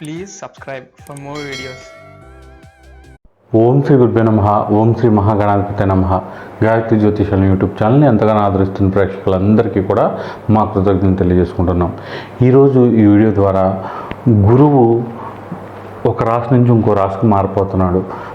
Please subscribe for more videos ఓం శ్రీ గురుభ్యో నమ ఓం శ్రీ మహాగణాధిపతి నమ. గాయత్రి జ్యోతిషాల యూట్యూబ్ ఛానల్ని ఎంతగానో ఆదరిస్తున్న ప్రేక్షకులందరికీ కూడా మా కృతజ్ఞతలు తెలియజేసుకుంటున్నాం. ఈరోజు ఈ వీడియో ద్వారా గురువు ఒక రాశి నుంచి ఇంకో రాశికి మారిపోతున్నాడు.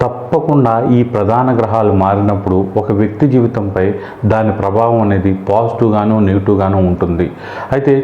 తప్పకుండా ఈ ప్రధాన గ్రహాలు మారినప్పుడు ఒక వ్యక్తి జీవితంపై దాని ప్రభావం అనేది పాజిటివ్గాను నెగిటివ్గాను ఉంటుంది. అయితే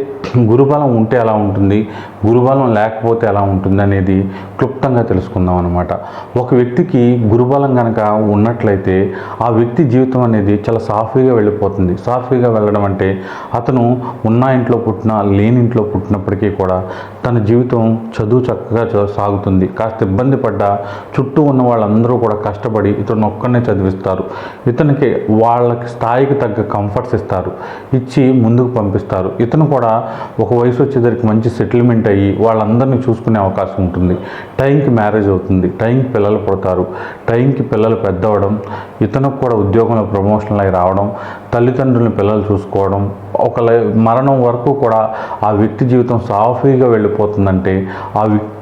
గురుబలం ఉంటే ఎలా ఉంటుంది? గురుబలం లేకపోతే ఎలా ఉంటుంది అనేది క్లుప్తంగా తెలుసుకుందాం అనమాట ఒక వ్యక్తికి గురుబలం కనుక ఉన్నట్లయితే ఆ వ్యక్తి జీవితం అనేది చాలా సాఫీగా వెళ్ళిపోతుంది. సాఫీగా వెళ్ళడం అంటే అతను ఉన్న ఇంట్లో పుట్టిన లేని ఇంట్లో పుట్టినప్పటికీ కూడా తన జీవితం చదువు చక్కగా సాగుతుంది. కాస్త ఇబ్బంది పడ్డా చుట్టూ ఉన్న వాళ్ళందరూ కూడా కష్టపడి ఇతను ఒక్కనే చదివిస్తారు. ఇతనికి వాళ్ళకి స్థాయికి తగ్గ కంఫర్ట్స్ ఇస్తారు. ఇచ్చి ముందుకు పంపిస్తారు. ఇతను కూడా ఒక వయసు వచ్చేసరికి మంచి సెటిల్మెంట్ అయ్యి వాళ్ళందరినీ చూసుకునే అవకాశం ఉంటుంది. టైంకి మ్యారేజ్ అవుతుంది. టైంకి పిల్లలు పుడతారు. టైంకి పిల్లలు పెద్దవడం ఇతనికి కూడా ఉద్యోగంలో ప్రమోషన్లు అయి రావడం తల్లిదండ్రులను పిల్లలు చూసుకోవడం ఒక మరణం వరకు కూడా ఆ వ్యక్తి జీవితం సాఫీగా వెళ్ళిపోతుందంటే ఆ వ్యక్తి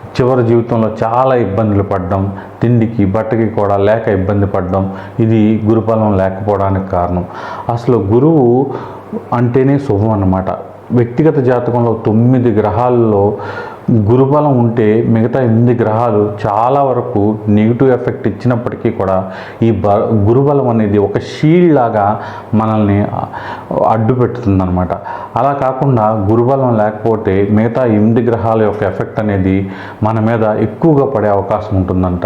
చివరి జీవితంలో చాలా ఇబ్బందులు పడ్డం తిండికి బట్టకి కూడా లేక ఇబ్బంది పడడం ఇది గురుఫలం లేకపోవడానికి కారణం. అసలు గురువు అంటేనే శుభం అన్నమాట. వ్యక్తిగత జాతకంలో తొమ్మిది గ్రహాల్లో గురుబలం ఉంటే మిగతా ఎనిమిది గ్రహాలు చాలా వరకు నెగిటివ్ ఎఫెక్ట్ ఇచ్చినప్పటికీ కూడా ఈ బ గురుబలం అనేది ఒక షీల్డ్ లాగా మనల్ని అడ్డు పెడుతుందనమాట అలా కాకుండా గురుబలం లేకపోతే మిగతా ఎనిమిది గ్రహాల యొక్క ఎఫెక్ట్ అనేది మన మీద ఎక్కువగా పడే అవకాశం ఉంటుందంట.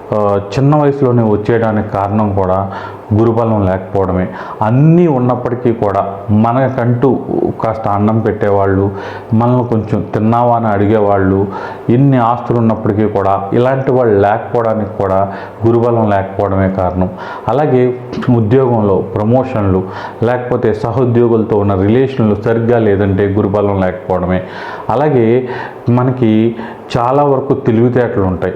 చిన్న వయసులోనే వచ్చేయడానికి కారణం కూడా గురుబలం లేకపోవడమే. అన్నీ ఉన్నప్పటికీ కూడా మనకంటూ కాస్త అన్నం పెట్టేవాళ్ళు మనల్ని కొంచెం తిన్నావా అని అడిగేవాళ్ళు ఎన్ని ఆస్తులు ఉన్నప్పటికీ కూడా ఇలాంటి వాళ్ళు లేకపోవడానికి కూడా గురుబలం లేకపోవడమే కారణం. అలాగే ఉద్యోగంలో ప్రమోషన్లు లేకపోతే సహోద్యోగులతో ఉన్న రిలేషన్లు సరిగ్గా లేదంటే గురుబలం లేకపోవడమే. అలాగే మనకి చాలా వరకు తెలివితేటలు ఉంటాయి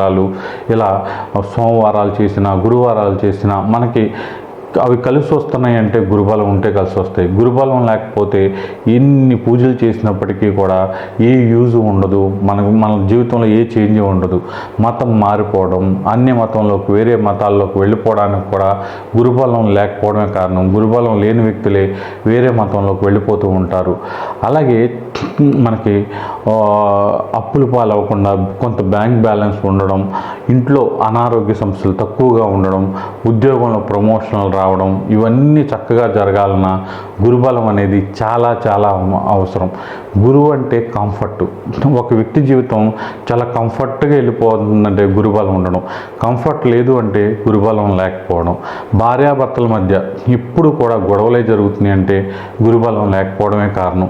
ఇలా సోమవారాలు చేసిన గురువారాలు చేసిన మనకి అవి కలిసి వస్తున్నాయి అంటే గురుబలం ఉంటే కలిసి వస్తాయి. గురుబలం లేకపోతే ఎన్ని పూజలు చేసినప్పటికీ కూడా ఏ యూజ్ ఉండదు. మనకు మన జీవితంలో ఏ చేంజ్ ఉండదు. మతం మారిపోవడం అన్య మతంలోకి వేరే మతాల్లోకి వెళ్ళిపోవడానికి కూడా గురుబలం లేకపోవడమే కారణం. గురుబలం లేని వ్యక్తులే వేరే మతంలోకి వెళ్ళిపోతూ ఉంటారు. అలాగే మనకి అప్పులు పాలవ్వకుండా కొంత బ్యాంక్ బ్యాలెన్స్ ఉండడం ఇంట్లో అనారోగ్య సమస్యలు తక్కువగా ఉండడం ఉద్యోగంలో ప్రమోషన్లు రావడం ఇవన్నీ చక్కగా జరగాలన్నా గురుబలం అనేది చాలా చాలా అవసరం. గురువు అంటే కంఫర్ట్. ఒక వ్యక్తి జీవితం చాలా కంఫర్ట్గా వెళ్ళిపోతుందంటే గురుబలం ఉండడం. కంఫర్ట్ లేదు అంటే గురుబలం లేకపోవడం. భార్యాభర్తల మధ్య ఇప్పుడు కూడా గొడవలే జరుగుతున్నాయి అంటే గురుబలం లేకపోవడమే కారణం.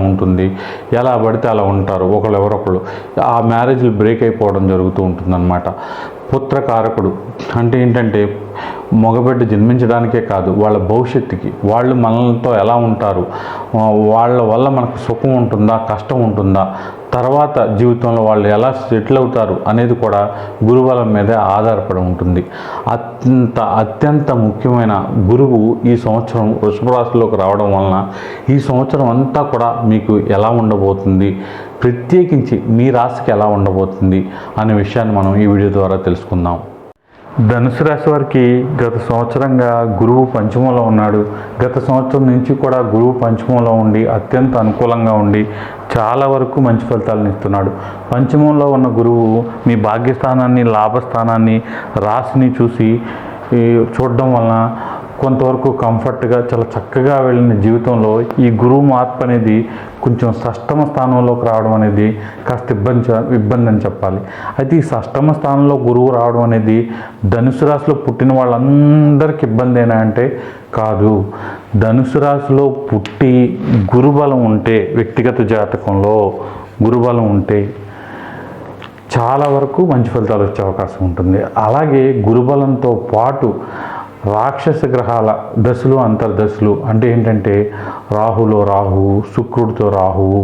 ఉంటుంది. ఎలా పడితే అలా ఉంటారు. ఒకళ్ళు ఎవరొకళ్ళు ఆ మ్యారేజ్లు బ్రేక్ అయిపోవడం జరుగుతూ ఉంటుందన్నమాట. పుత్రకారకుడు అంటే ఏంటంటే మగబిడ్డ జన్మించడానికే కాదు వాళ్ళ భవిష్యత్తుకి. వాళ్ళు మనలతో ఎలా ఉంటారు? వాళ్ళ వల్ల మనకు సుఖం ఉంటుందా? కష్టం ఉంటుందా? తర్వాత జీవితంలో వాళ్ళు ఎలా సెటిల్ అవుతారు అనేది కూడా గురుబలం మీద ఆధారపడి ఉంటుంది. అత్యంత అత్యంత ముఖ్యమైన గురువు ఈ సంవత్సరం వృషభ రాశిలోకి రావడం వలన ఈ సంవత్సరం అంతా కూడా మీకు ఎలా ఉండబోతుంది? ప్రత్యేకించి మీ రాశికి ఎలా ఉండబోతుంది? అనే విషయాన్ని మనం ఈ వీడియో ద్వారా తెలుసుకుందాం. ధనుసు రాశి వారికి గత సంవత్సరంగా గురువు పంచమంలో ఉన్నాడు. గత సంవత్సరం నుంచి కూడా గురువు పంచమంలో ఉండి అత్యంత అనుకూలంగా ఉండి చాలా వరకు మంచి ఫలితాలను ఇస్తున్నాడు. పంచమంలో ఉన్న గురువు మీ భాగ్యస్థానాన్ని లాభస్థానాన్ని రాశిని చూసి చూడడం వలన కొంతవరకు కంఫర్ట్గా చాలా చక్కగా వెళ్ళిన జీవితంలో ఈ గురువు మార్పు అనేది కొంచెం షష్టమ స్థానంలోకి రావడం అనేది కాస్త ఇబ్బంది చ- ఇబ్బంది అని చెప్పాలి. అయితే ఈ షష్టమ స్థానంలో గురువు రావడం అనేది ధనుసు రాశిలో పుట్టిన వాళ్ళందరికీ ఇబ్బందేనా అంటే కాదు. ధనుసు రాశిలో పుట్టి గురుబలం ఉంటే వ్యక్తిగత జాతకంలో గురుబలం ఉంటే చాలా వరకు మంచి ఫలితాలు వచ్చే అవకాశం ఉంటుంది. అలాగే గురుబలంతో పాటు రాక్షస గ్రహాల దశలు అంతర్దశలు అంటే ఏంటంటే రాహులో రాహువు శుక్రుడితో రాహువు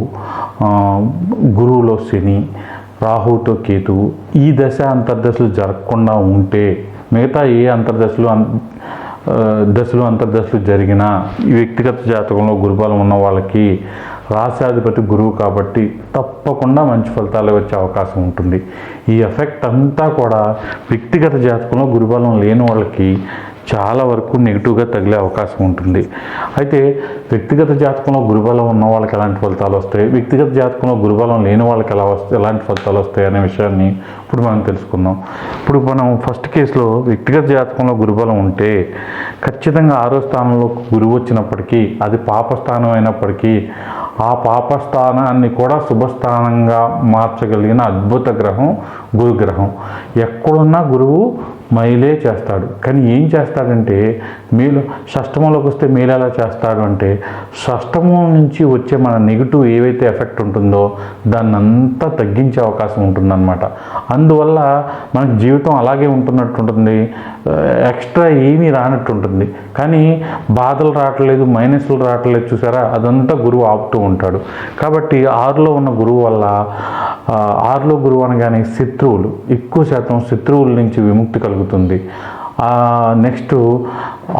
గురువులో శని రాహుతో కేతువు ఈ దశ అంతర్దశలు జరగకుండా ఉంటే మిగతా ఏ అంతర్దశలు దశలు అంతర్దశలు జరిగిన ఈ వ్యక్తిగత జాతకంలో గురుబలం ఉన్న వాళ్ళకి రాశాధిపతి గురువు కాబట్టి తప్పకుండా మంచి ఫలితాలు వచ్చే అవకాశం ఉంటుంది. ఈ ఎఫెక్ట్ అంతా కూడా వ్యక్తిగత జాతకంలో గురుబలం లేని వాళ్ళకి చాలా వరకు నెగిటివ్గా తగిలే అవకాశం ఉంటుంది. అయితే వ్యక్తిగత జాతకంలో గురుబలం ఉన్న వాళ్ళకి ఎలాంటి ఫలితాలు వస్తాయి? వ్యక్తిగత జాతకంలో గురుబలం లేని వాళ్ళకి ఎలా వస్తాయి ఎలాంటి ఫలితాలు వస్తాయి అనే విషయాన్ని ఇప్పుడు మనం తెలుసుకుందాం. ఇప్పుడు మనం ఫస్ట్ కేసులో వ్యక్తిగత జాతకంలో గురుబలం ఉంటే ఖచ్చితంగా ఆరో స్థానంలో గురువు వచ్చినప్పటికీ అది పాపస్థానం అయినప్పటికీ ఆ పాపస్థానాన్ని కూడా శుభస్థానంగా మార్చగలిగిన అద్భుత గ్రహం గురుగ్రహం. ఎక్కడున్నా గురువు మైలే చేస్తాడు. కానీ ఏం చేస్తాడంటే మేలు షష్టమంలోకి వస్తే మేలు ఎలా చేస్తాడు అంటే షష్టమం నుంచి వచ్చే మన నెగిటివ్ ఏవైతే ఎఫెక్ట్ ఉంటుందో దాన్ని అంతా తగ్గించే అవకాశం ఉంటుందన్నమాట. అందువల్ల మనకు జీవితం అలాగే ఉంటున్నట్టు ఉంటుంది. ఎక్స్ట్రా ఏమీ రానట్టు ఉంటుంది. కానీ బాధలు రావట్లేదు మైనస్లు రావట్లేదు చూసారా? అదంతా గురువు ఆపుతూ ఉంటాడు. కాబట్టి ఆరులో ఉన్న గురువు వల్ల ఆరులో గురువు అనగానే శత్రువులు. ఎక్కువ శాతం శత్రువుల నుంచి విముక్తి కలుగుతుంది. నెక్స్ట్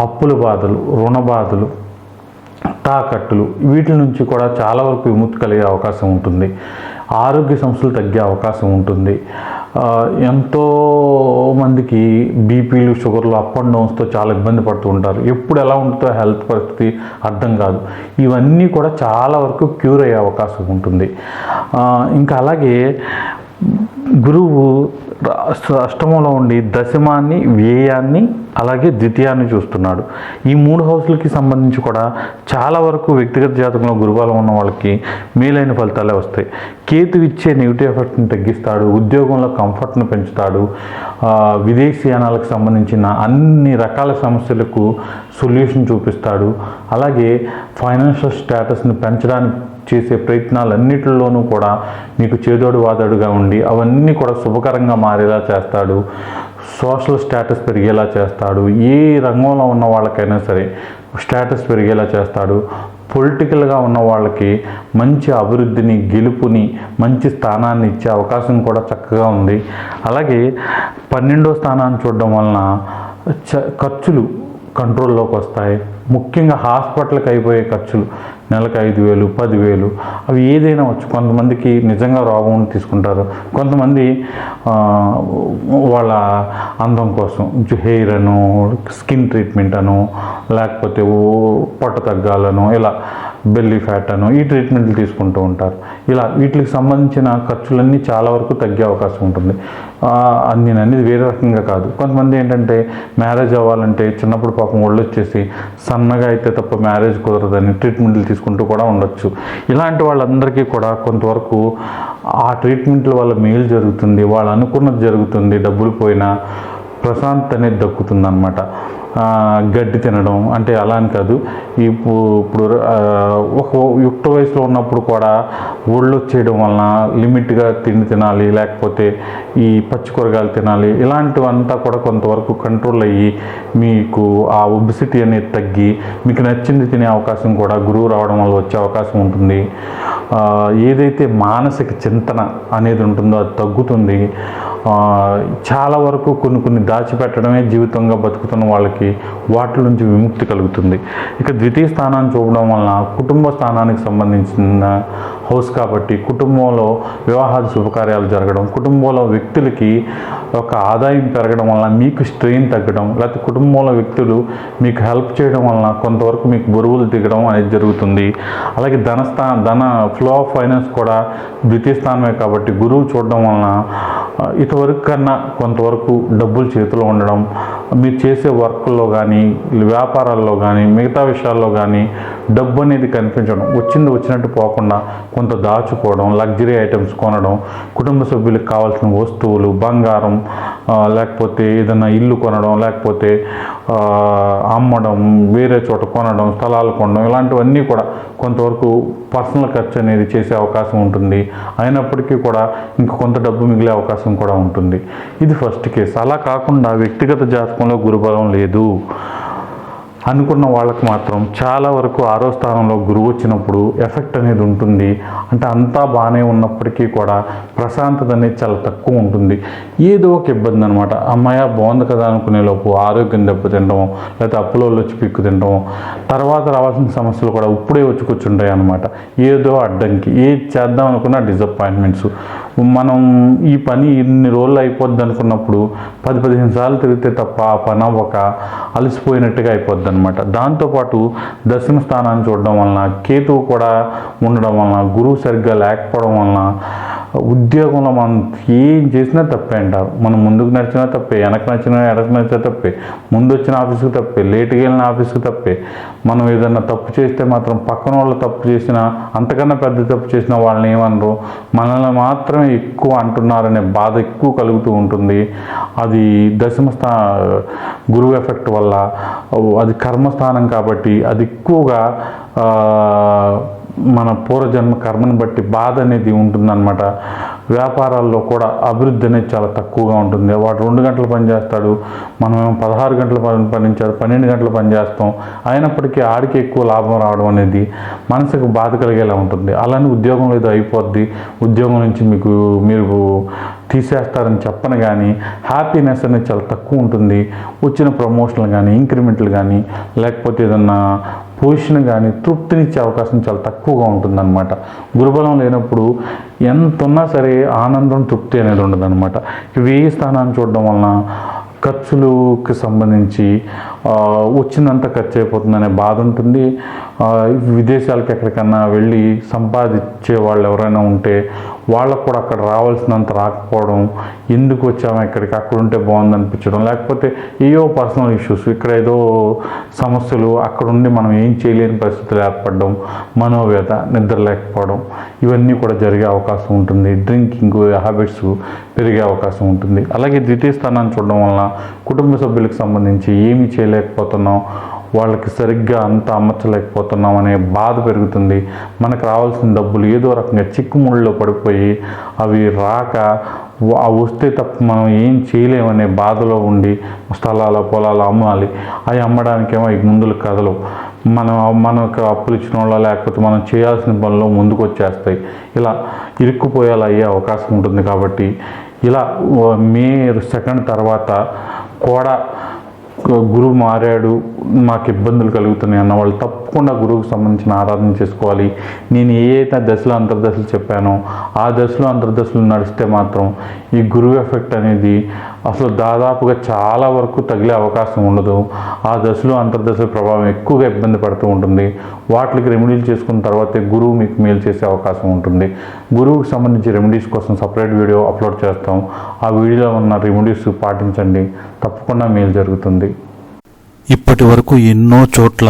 అప్పుల బాధలు రుణ బాధలు తాకట్టులు వీటి నుంచి కూడా చాలా వరకు విముక్తి కలిగే అవకాశం ఉంటుంది. ఆరోగ్య సమస్యలు తగ్గే అవకాశం ఉంటుంది. ఎంతో మందికి బీపీలు షుగర్లు అప్ అండ్ డౌన్స్తో చాలా ఇబ్బంది పడుతూ ఉంటారు. ఎప్పుడు ఎలా ఉంటుందో హెల్త్ పరిస్థితి అర్థం కాదు. ఇవన్నీ కూడా చాలా వరకు క్యూర్ అయ్యే అవకాశం ఉంటుంది. ఇంకా అలాగే గురువు రా- అష్టమంలో ఉండి దశమాన్ని వ్యయాన్ని అలాగే ద్వితీయాన్ని చూస్తున్నాడు. ఈ మూడు హౌస్లకి సంబంధించి కూడా చాలా వరకు వ్యక్తిగత జాతకంలో గురుబలం ఉన్న వాళ్ళకి మేలైన ఫలితాలే వస్తాయి. కేతు ఇచ్చే నెగిటివ్ ఎఫెక్ట్ని తగ్గిస్తాడు ఉద్యోగంలో కంఫర్ట్ను పెంచుతాడు విదేశీయానాలకు సంబంధించిన అన్ని రకాల సమస్యలకు సొల్యూషన్ చూపిస్తాడు. అలాగే ఫైనాన్షియల్ స్టేటస్ని పెంచడానికి చేసే ప్రయత్నాలన్నిటిలోనూ కూడా మీకు చేదోడు వాదోడుగా ఉండి అవన్నీ కూడా శుభకరంగా మారేలా చేస్తాడు. సోషల్ స్టేటస్ పెరిగేలా చేస్తాడు. ఏ రంగంలో ఉన్న వాళ్ళకైనా సరే స్టేటస్ పెరిగేలా చేస్తాడు. పొలిటికల్గా ఉన్న వాళ్ళకి మంచి అభివృద్ధిని గెలుపుని మంచి స్థానాన్ని ఇచ్చే అవకాశం కూడా చక్కగా ఉంది. అలాగే పన్నెండో స్థానాన్ని చూడడం వలన చ ఖర్చులు కంట్రోల్లోకి వస్తాయి. ముఖ్యంగా హాస్పిటల్కి అయిపోయే ఖర్చులు. నెలకు ఐదు వేలు పదివేలు అవి ఏదైనా వచ్చు. కొంతమందికి నిజంగా రోగం తీసుకుంటారు. కొంతమంది వాళ్ళ అందం కోసం హెయిర్ అను స్కిన్ ట్రీట్మెంట్ అను లేకపోతే పొట్ట తగ్గాలను ఇలా బెల్లీ ఫ్యాట్ అను ఈ ట్రీట్మెంట్లు తీసుకుంటూ ఉంటారు. ఇలా వీటికి సంబంధించిన ఖర్చులన్నీ చాలా వరకు తగ్గే అవకాశం ఉంటుంది. అది నేను అనేది వేరే రకంగా కాదు. కొంతమంది ఏంటంటే మ్యారేజ్ అవ్వాలంటే చిన్నప్పుడు పాపం ఒళ్ళు వచ్చేసి సన్నగా అయితే తప్ప మ్యారేజ్ కుదరదని ట్రీట్మెంట్లు తీసుకుంటూ కూడా ఉండొచ్చు. ఇలాంటి వాళ్ళందరికీ కూడా కొంతవరకు ఆ ట్రీట్మెంట్ల వల్ల మేలు జరుగుతుంది. వాళ్ళు అనుకున్నది జరుగుతుంది. డబ్బులు పోయినా ప్రశాంత్ అనేది దక్కుతుంది అనమాట గడ్డి తినడం అంటే అలా అని కాదు. ఇప్పుడు ఇప్పుడు ఒక యుక్త వయసులో ఉన్నప్పుడు కూడా ఒళ్ళు వచ్చేయడం వలన లిమిట్గా తిండి తినాలి లేకపోతే ఈ పచ్చి కూరగాయలు తినాలి ఇలాంటివంతా కూడా కొంతవరకు కంట్రోల్ అయ్యి మీకు ఆ ఒబిసిటీ అనేది తగ్గి మీకు నచ్చింది తినే అవకాశం కూడా గురువు రావడం వల్ల వచ్చే అవకాశం ఉంటుంది. ఏదైతే మానసిక చింతన అనేది ఉంటుందో అది తగ్గుతుంది. చాలా వరకు కొన్ని కొన్ని దాచిపెట్టడమే జీవితంగా బతుకుతున్న వాళ్ళకి వాటి నుంచి విముక్తి కలుగుతుంది. ఇక ద్వితీయ స్థానాన్ని చూడడం వలన కుటుంబ స్థానానికి సంబంధించిన హౌస్ కాబట్టి కుటుంబంలో వివాహాద శుభకార్యాలు జరగడం కుటుంబంలో వ్యక్తులకి ఒక ఆదాయం పెరగడం వలన మీకు స్ట్రెయిన్ తగ్గడం లేకపోతే కుటుంబంలో వ్యక్తులు మీకు హెల్ప్ చేయడం వలన కొంతవరకు మీకు బరువులు దిగడం అనేది జరుగుతుంది. అలాగే ధనస్థా ధన ఫ్లో ఆఫ్ ఫైనాన్స్ కూడా ద్వితీయ స్థానమే కాబట్టి గురువు చూడడం వలన ఆ, ఇంతవరకు కన్నా కొంతవరకు డబ్బులు చేతిలో ఉండడం మీరు చేసే వర్క్లో కానీ వ్యాపారాల్లో కానీ మిగతా విషయాల్లో కానీ డబ్బు అనేది కనిపించడం వచ్చింది వచ్చినట్టు పోకుండా కొంత దాచుకోవడం లగ్జరీ ఐటమ్స్ కొనడం కుటుంబ సభ్యులకు కావాల్సిన వస్తువులు బంగారం లేకపోతే ఏదైనా ఇల్లు కొనడం లేకపోతే అమ్మడం వేరే చోట కొనడం స్థలాలు కొనడం ఇలాంటివన్నీ కూడా కొంతవరకు పర్సనల్ ఖర్చు అనేది చేసే అవకాశం ఉంటుంది. అయినప్పటికీ కూడా ఇంక కొంత డబ్బు మిగిలే అవకాశం కూడా ఉంటుంది. ఇది ఫస్ట్ కేసు. అలా కాకుండా వ్యక్తిగత జాతకంలో గురుబలం లేదు. అనుకున్న వాళ్ళకి మాత్రం చాలా వరకు ఆరో స్థానంలో గురువు వచ్చినప్పుడు ఎఫెక్ట్ అనేది ఉంటుంది. అంటే అంతా బాగానే ఉన్నప్పటికీ కూడా ప్రశాంతత అనేది చాలా తక్కువ ఉంటుంది. ఏదో ఒక ఇబ్బంది అనమాట అమ్మాయ బాగుంది కదా అనుకునే లోపు ఆరోగ్యం దెబ్బతింటాం లేకపోతే అప్పులోళ్ళు వచ్చి పిక్కు తింటాం తర్వాత రావాల్సిన సమస్యలు కూడా ఇప్పుడే వచ్చి కూర్చుంటాయి అనమాట ఏదో అడ్డంకి. ఏది చేద్దాం అనుకున్నా డిసప్పాయింట్మెంట్స్ మనం ఈ పని ఇన్ని రోజులు అయిపోద్ది అనుకున్నప్పుడు పది పదిహేను సార్లు తిరిగితే తప్ప ఆ పని అవ్వక అలసిపోయినట్టుగా అయిపోద్ది అనమాట దాంతోపాటు దశమ స్థానాన్ని చూడడం వలన కేతువు కూడా ఉండడం వలన గురువు సరిగ్గా లేకపోవడం వలన ఉద్యోగంలో మనం ఏం చేసినా తప్పే అంటారు. మనం ముందుకు నడిచినా తప్పే వెనక నచ్చినా ఎడకు నచ్చినా తప్పే ముందు వచ్చిన ఆఫీస్కి తప్పే లేట్గా వెళ్ళిన ఆఫీస్కి తప్పే. మనం ఏదన్నా తప్పు చేస్తే మాత్రం పక్కన వాళ్ళు తప్పు చేసినా అంతకన్నా పెద్ద తప్పు చేసిన వాళ్ళని ఏమనరు. మనల్ని మాత్రమే ఎక్కువ అంటున్నారనే బాధ ఎక్కువ కలుగుతూ ఉంటుంది. అది దశమస్థా గురువు ఎఫెక్ట్ వల్ల అది కర్మస్థానం కాబట్టి అది ఎక్కువగా మన పూర్వజన్మ కర్మను బట్టి బాధ అనేది ఉంటుందన్నమాట. వ్యాపారాల్లో కూడా అభివృద్ధి అనేది చాలా తక్కువగా ఉంటుంది. వాడు రెండు గంటలు పనిచేస్తాడు మనం పదహారు గంటలు పని పనిచాడు పన్నెండు గంటలు పనిచేస్తాం అయినప్పటికీ ఆడికి ఎక్కువ లాభం రావడం అనేది మనసుకు బాధ కలిగేలా ఉంటుంది. అలానే ఉద్యోగంలో ఏదో అయిపోద్ది. ఉద్యోగం నుంచి మీకు మీరు తీసేస్తారని చెప్పను కానీ హ్యాపీనెస్ అనేది చాలా తక్కువ ఉంటుంది. వచ్చిన ప్రమోషన్లు కానీ ఇంక్రిమెంట్లు కానీ లేకపోతే ఏదన్నా పోషణ కానీ తృప్తినిచ్చే అవకాశం చాలా తక్కువగా ఉంటుందన్నమాట. గురుబలం లేనప్పుడు ఎంత ఉన్నా సరే ఆనందం తృప్తి అనేది ఉండదన్నమాట. వేయి స్థానాన్ని చూడడం వలన ఖర్చులకు సంబంధించి వచ్చినంత వచ్చిందంత ఖర్చు అయిపోతుందనే బాధ ఉంటుంది విదేశాలకు ఎక్కడికన్నా వెళ్ళి సంపాదించే వాళ్ళు ఎవరైనా ఉంటే వాళ్ళకు కూడా అక్కడ రావాల్సినంత రాకపోవడం ఎందుకు వచ్చాము ఇక్కడికి అక్కడ ఉంటే బాగుంది అనిపించడం లేకపోతే ఏవో పర్సనల్ ఇష్యూస్ ఇక్కడ ఏదో సమస్యలు అక్కడ ఉండి మనం ఏం చేయలేని పరిస్థితులు ఏర్పడడం మనోవ్యత నిద్ర లేకపోవడం ఇవన్నీ కూడా జరిగే అవకాశం ఉంటుంది. డ్రింకింగ్ హ్యాబిట్స్ పెరిగే అవకాశం ఉంటుంది. అలాగే ద్వితీయ స్థానాన్ని చూడడం వలన కుటుంబ సభ్యులకు సంబంధించి ఏమి చేయలేకపోతున్నాం వాళ్ళకి సరిగ్గా అంత అమర్చలేకపోతున్నాం అనే బాధ పెరుగుతుంది. మనకు రావాల్సిన డబ్బులు ఏదో రకంగా చిక్కుముళ్ళలో పడిపోయి అవి రాక వస్తే తప్ప మనం ఏం చేయలేమనే బాధలో ఉండి స్థలాల పొలాలు అమ్మాలి. అవి అమ్మడానికేమో ఈ ముందులు కదలవు. మనం మనకు అప్పులు ఇచ్చిన వాళ్ళ లేకపోతే మనం చేయాల్సిన పనులు ముందుకు వచ్చేస్తాయి ఇలా ఇరుక్కుపోయేలా అయ్యే అవకాశం ఉంటుంది కాబట్టి ఇలా మే సెకండ్ తర్వాత కూడా గురువు మారాడు మాకు ఇబ్బందులు కలుగుతున్నాయి అన్న వాళ్ళు తప్పకుండా గురువుకు సంబంధించిన ఆరాధన చేసుకోవాలి. నేను ఏ అయితే దశలు అంతర్దశలు చెప్పానో ఆ దశలో అంతర్దశలు నడిస్తే మాత్రం ఈ గురువు ఎఫెక్ట్ అనేది అసలు దాదాపుగా చాలా వరకు తగిలే అవకాశం ఉండదు. ఆ దశలు అంతర్దశల ప్రభావం ఎక్కువగా ఇబ్బంది పడుతూ ఉంటుంది. వాటికి రెమెడీలు చేసుకున్న తర్వాతే గురువు మీకు మేలు చేసే అవకాశం ఉంటుంది. గురువుకి సంబంధించి రెమెడీస్ కోసం సపరేట్ వీడియో అప్లోడ్ చేస్తాం. ఆ వీడియోలో ఉన్న రెమెడీస్ పాటించండి. తప్పకుండా మేలు జరుగుతుంది. ఇప్పటి వరకు ఎన్నో చోట్ల